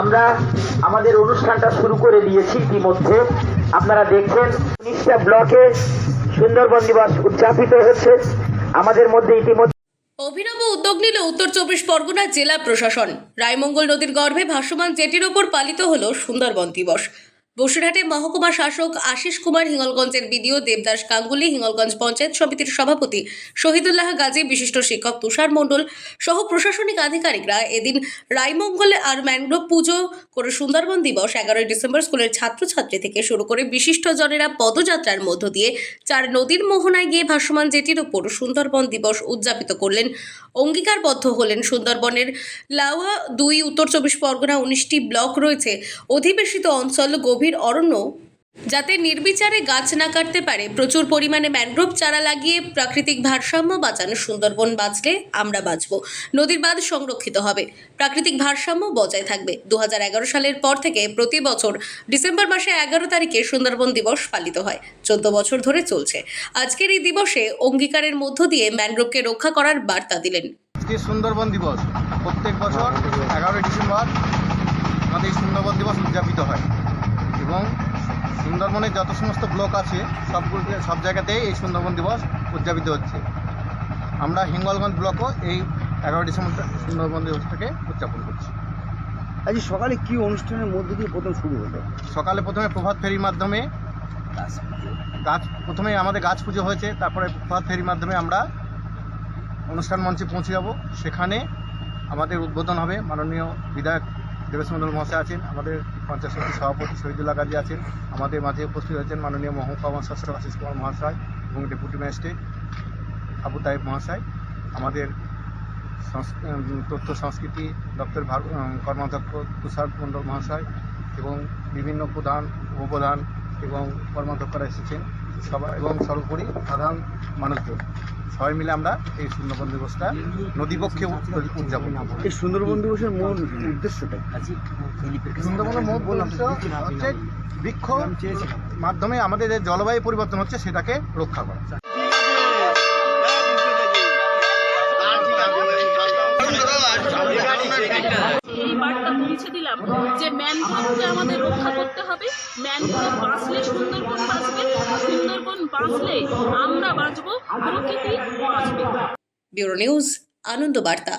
আমরা আমাদের অনুষ্ঠানটা শুরু করে দিয়েছি ইতিমধ্যে। আপনারা দেখছেন, উনিশটা ব্লকে সুন্দরবন দিবস উদযাপিত হচ্ছে। আমাদের মধ্যে ইতিমধ্যে অভিনব উদ্যোগ নিল উত্তর চব্বিশ পরগনা জেলা প্রশাসন। রায়মঙ্গল নদীর গর্ভে ভাসমান জেটির ওপর পালিত হল সুন্দরবন দিবস। বসিরহাটে মহকুমা শাসক আশিস কুমার হিঙ্গলগঞ্জের বিডিও দেবদাস গাঙ্গুলি হিঙ্গলগঞ্জ পঞ্চায়েত সমিতির সভাপতি শহীদুল্লাহ গাজী, বিশিষ্ট শিক্ষক তুষার মণ্ডল সহ প্রশাসনিক আধিকারিকরা এদিন রায়মঙ্গলে আর ম্যানগ্রোভ পুজো করে সুন্দরবন দিবস এগারোই ডিসেম্বর স্কুলের ছাত্রছাত্রী থেকে শুরু করে বিশিষ্টজনেরা পদযাত্রার মধ্য দিয়ে চার নদীর মোহনায় গিয়ে ভাসমান জেটির ওপর সুন্দরবন দিবস উদযাপিত করলেন অঙ্গীকারবদ্ধ হলেন সুন্দরবনের লাউয়া দুই উত্তর চব্বিশ পরগনা উনিশটি ব্লক রয়েছে। অধিবেশিত অঞ্চল গভীর অরণ্য যাতে নির্বিচারে গাছ না কাটতে পারে, প্রচুর পরিমাণে ম্যানগ্রোভ চারা লাগিয়ে প্রাকৃতিক ভারসাম্য বাঁচানো সুন্দরবন বাঁচলে আমরা বাঁচব। নদীর বাঁধ সংরক্ষিত হবে। প্রাকৃতিক ভারসাম্য বজায় থাকবে। দু সালের পর থেকে প্রতি বছর ডিসেম্বর মাসে এগারো তারিখে সুন্দরবন দিবস পালিত হয়। চোদ্দ বছর ধরে চলছে। আজকের এই দিবসে অঙ্গীকারের মধ্য দিয়ে ম্যানগ্রোভকে রক্ষা করার বার্তা দিলেন। সুন্দরবন দিবস। প্রত্যেক বছর এগারোই ডিসেম্বর আমাদের সুন্দরবন দিবস এবং সুন্দরবনের যত সমস্ত ব্লক আছে সবগুলোতে সব জায়গাতেই এই সুন্দরবন দিবস উদযাপিত হচ্ছে। আমরা হিঙ্গলগঞ্জ ব্লকও এই এগারো ডিসেম্বর সুন্দরবন দিবসটাকে উদযাপন করছি। আজ সকালে কি অনুষ্ঠানের মধ্যে দিয়ে প্রথম শুরু হলো? সকালে প্রথমে প্রভাত ফেরির মাধ্যমে গাছ প্রথমে আমাদের গাছ পুজো হয়েছে তারপরে প্রভাত ফেরির মাধ্যমে আমরা অনুষ্ঠান মঞ্চে পৌঁছে যাব। সেখানে আমাদের উদ্বোধন হবে মাননীয় বিধায়ক দেবেশ মন্ডল মহাশয় আছেন, আমাদের পঞ্চায়েত সমিতির সভাপতি শহীদুল্লাহ গাজী আছেন, আমাদের মাঝে উপস্থিত হয়েছেন মাননীয় মহকুমা শাসক আশিস কুমার মহাশয় এবং ডেপুটি ম্যাজিস্ট্রেট আবু তাইব মহাশয়, আমাদের তথ্য সংস্কৃতি দপ্তর কর্মাধ্যক্ষ তুষার মণ্ডল মহাশয় এবং বিভিন্ন প্রধান, উপপ্রধান এবং কর্মাধ্যক্ষরা এসেছেন সবাই এবং সর্বোপরি সাধারণ মানুষজন। সবাই মিলে আমরা এই সুন্দরবন দিবসটা নদীপক্ষে উদ- উদযাপন এই সুন্দরবন দিবসের মূল উদ্দেশ্যটা কি? সুন্দরবনের মূল উদ্দেশ্য হচ্ছে বৃক্ষ মাধ্যমে আমাদের যে জলবায়ু পরিবর্তন হচ্ছে সেটাকে রক্ষা করা। এই বার্তা পৌঁছে দিলাম যে ম্যানগ্রোভকে আমাদের রক্ষা করতে হবে। ম্যানগ্রোভ বাঁচলে সুন্দরবন বাঁচবে, সুন্দরবন বাঁচলে আমরা বাঁচবো, প্রকৃতি বাঁচবে। ব্যুরো নিউজ, আনন্দ বার্তা।